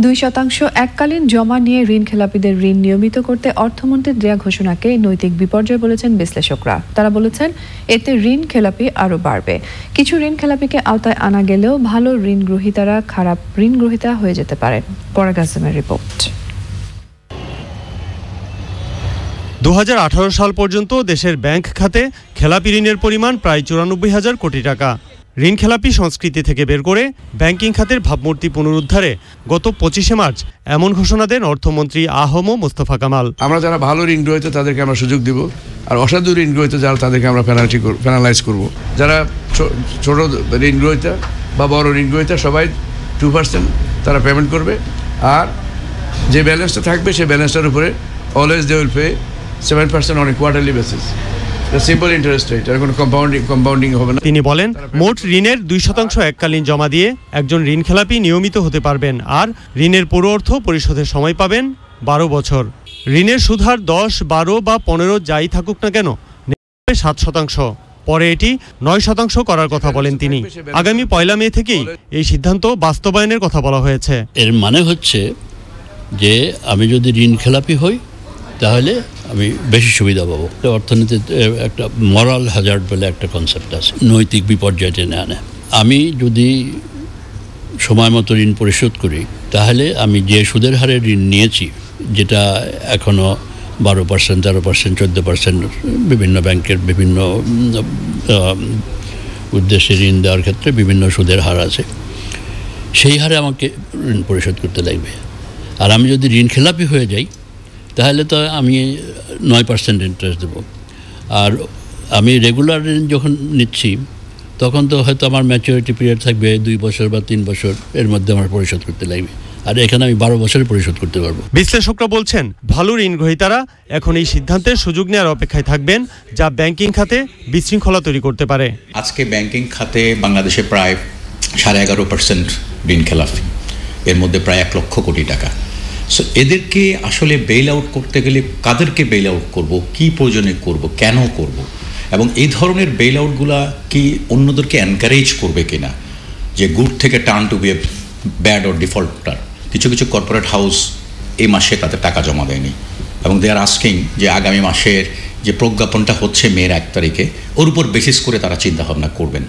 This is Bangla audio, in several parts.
দুই শতাংশ এককালীন জমা নিয়ে ঋণ খেলাপিদের ঋণ নিয়মিত করতে অর্থমন্ত্রীর দেয়া ঘোষণাকে নৈতিক বিপর্যয় বলেছেন বিশ্লেষকরা। তারা বলেছেন, এতে ঋণ খেলাপি আরও বাড়বে। কিছু ঋণ খেলাপিকে আওতায় আনা গেলেও ভালো ঋণ গ্রহীতারা খারাপ ঋণ গ্রহীতা হয়ে যেতে পারেন পরাগ আসলামের রিপোর্ট। দু হাজার আঠারো সাল পর্যন্ত দেশের ব্যাংক খাতে খেলাপি ঋণের পরিমাণ প্রায় চুরানব্বই হাজার কোটি টাকা। ঋণ খেলাপি সংস্কৃতি থেকে বের করে ব্যাংকিং খাতের ভাবমূর্তি পুনরুদ্ধারে গত পঁচিশে মার্চ এমন ঘোষণা দেন অর্থমন্ত্রী আহম মোস্তফা কামাল। আমরা যারা ভালো ঋণ গ্রহীত তাদেরকে আমরা সুযোগ দিব, আর অসাধু ঋণ গ্রহীত যারা তাদেরকে আমরা পেনাল্টি পেনালাইজ করব। যারা ছোট ঋণ গ্রহীতা বা বড় ঋণ গ্রহীতা সবাই টু পার্সেন্ট তারা পেমেন্ট করবে। আর যে ব্যালেন্সটা থাকবে সেই ব্যালেন্সটার উপরে always they will pay seven percent on quarterly basis simple interest rate আর কোনো কম্পাউন্ডিং কম্পাউন্ডিং হবে না। তিনি বলেন মোট ঋণের দুই শতাংশ এককালীন জমা দিয়ে একজন ঋণ খেলাপি নিয়মিত হতে পারবেন আর ঋণের পুরো অর্থ পরিশোধের সময় পাবেন বারো বছর। ঋণের সুধার দশ বারো বা পনেরো যাই থাকুক না কেন সাত শতাংশ। পরে এটি নয় শতাংশ করার কথা বলেন তিনি। আগামী পয়লা মে থেকেই এই সিদ্ধান্ত বাস্তবায়নের কথা বলা হয়েছে। এর মানে হচ্ছে যে আমি যদি ঋণ খেলাপি হই তাহলে আমি বেশি সুবিধা পাবো। অর্থনীতিতে একটা মরাল হাজার্ড বলে একটা কনসেপ্ট আছে। নৈতিক বিপর্যয় টেনে আনে। আমি যদি সময় মতো ঋণ পরিশোধ করি, তাহলে আমি যে সুদের হারে ঋণ নিয়েছি, যেটা এখনও বারো পার্সেন্ট তেরো পার্সেন্ট চোদ্দ পার্সেন্ট বিভিন্ন ব্যাংকের বিভিন্ন উদ্দেশ্যে ঋণ দেওয়ার ক্ষেত্রে বিভিন্ন সুদের হার আছে, সেই হারে আমাকে ঋণ পরিশোধ করতে লাগবে। আর আমি যদি ঋণ খেলাপি হয়ে যাই তাহলে তো আমি নয় পার্সেন্ট ইন্টারেস্ট দেবো। আর আমি রেগুলার ঋণ যখন নিচ্ছি তখন তো হয়তো আমার ম্যাচুরিটি পিরিয়ড থাকবে দুই বছর বা তিন বছর এর মধ্যে আমার পরিশোধ করতে লাগবে। আর এখানে আমি বারো বছরে পরিশোধ করতে পারব। বিশ্লেষকরা বলছেন ভালো ঋণ গ্রহীতারা এখন এই সিদ্ধান্তের সুযোগ নেওয়ার অপেক্ষায় থাকবেন যা ব্যাংকিং খাতে বিশৃঙ্খলা তৈরি করতে পারে। আজকে ব্যাংকিং খাতে বাংলাদেশে প্রায় সাড়ে এগারো পার্সেন্ট ঋণ খেলাফি। এর মধ্যে প্রায় এক লক্ষ কোটি টাকা। সো এদেরকে আসলে বেল আউট করতে গেলে কাদেরকে বেল আউট করব? কী প্রয়োজনে করব? কেন করব? এবং এই ধরনের বেল আউটগুলা কি অন্যদেরকে এনকারেজ করবে কিনা? যে গুড থেকে turn to be a bad or defaulter কিছু কিছু কর্পোরেট হাউস এই মাসে তাদের টাকা জমা দেয়নি। এবং দে আর আস্কিং যে আগামী মাসের যে প্রজ্ঞাপনটা হচ্ছে মেয়ের এক তারিখে, ওর উপর বেসিস করে তারা চিন্তাভাবনা করবেন।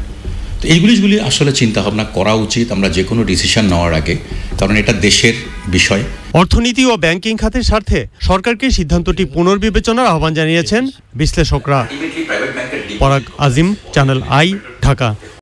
তো এইগুলিগুলি আসলে চিন্তাভাবনা করা উচিত। আমরা যে কোনো ডিসিশন নেওয়ার আগে। কারণ এটা দেশের বিষয়। অর্থনীতি ও ব্যাংকিং খাতের স্বার্থে সরকারকে সিদ্ধান্তটি পুনর্বিবেচনার আহ্বান জানিয়েছেন বিশ্লেষকরা। পরাগ আজিম চ্যানেল আই ঢাকা।